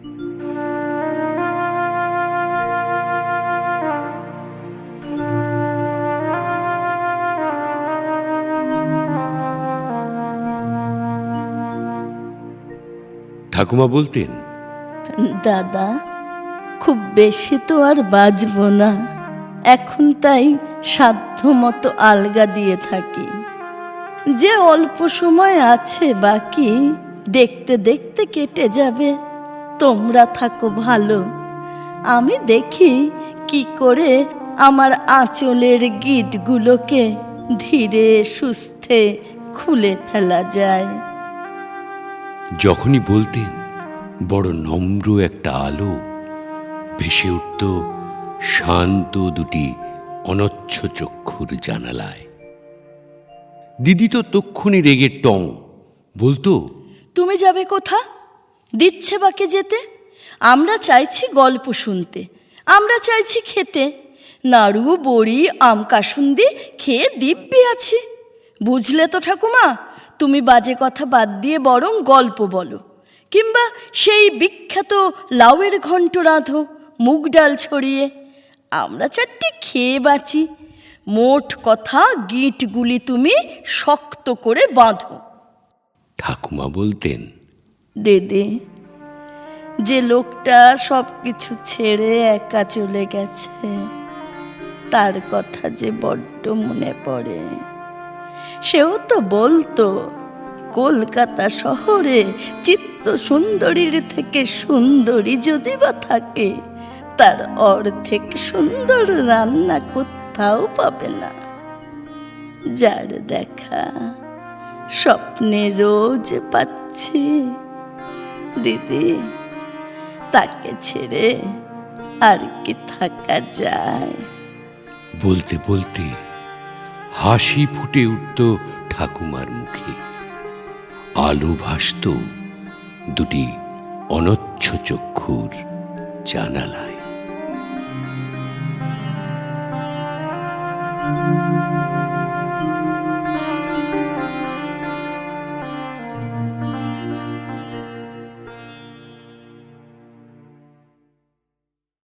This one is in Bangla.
ঠাকুমা বলতেন, দাদা, খুব বেশি তো আর বাজব না। এখন তাই সাধ্য মতো আলগা দিয়ে থাকি। যে অল্প সময় আছে বাকি, দেখতে দেখতে কেটে যাবে। তোমরা থাকো ভালো। আমি দেখি কি করে আমার আঁচলের গিটগুলোকে ধীরে সুস্থে খুলে ফেলা যায়। যখনই বলতেন বড় নম্র একটা আলো ভেসে উঠত শান্ত দুটি অনচ্ছ চক্ষুর জানালায়। দিদি তো তক্ষুনি রেগে টং বলতো তুমি যাবে কোথা? দিচ্ছে বাকে যেতে? আমরা চাইছি গল্প শুনতে, আমরা চাইছি খেতে। নাড়ু, বড়ি, আম কাসুন্দি খেয়ে দিব্যি আছি। বুঝলে তো ঠাকুমা, তুমি বাজে কথা বাদ দিয়ে বরং গল্প বলো। কিংবা সেই বিখ্যাত লাউয়ের ঘন্ট রাঁধো, মুগ ডাল ছড়িয়ে। আমরা চারটে খেয়ে বাঁচি। মোট কথা, গিঁটগুলি তুমি শক্ত করে বাঁধো। ঠাকুমা বলতেন দেদে। যে লোকটা সব কিছু ছেড়ে একা চলে গেছে, তার কথা যে বড্ড মনে পড়ে। সেও তো বলতো, কলকাতা শহরে চিত্ত সুন্দরীর থেকে সুন্দরী যদি বা থাকে, তার অর্ধেক সুন্দর রান্না কোথাও পাবে না। যার দেখা স্বপ্নে রোজ পাচ্ছি দিদি, তাকে ছেড়ে আর কি থাকা যায়? বলতে বলতে হাসি ফুটে উঠত ঠাকুমার মুখে। আলো ভাসত দুটি অনচ্ছ চক্ষুর জানালায়।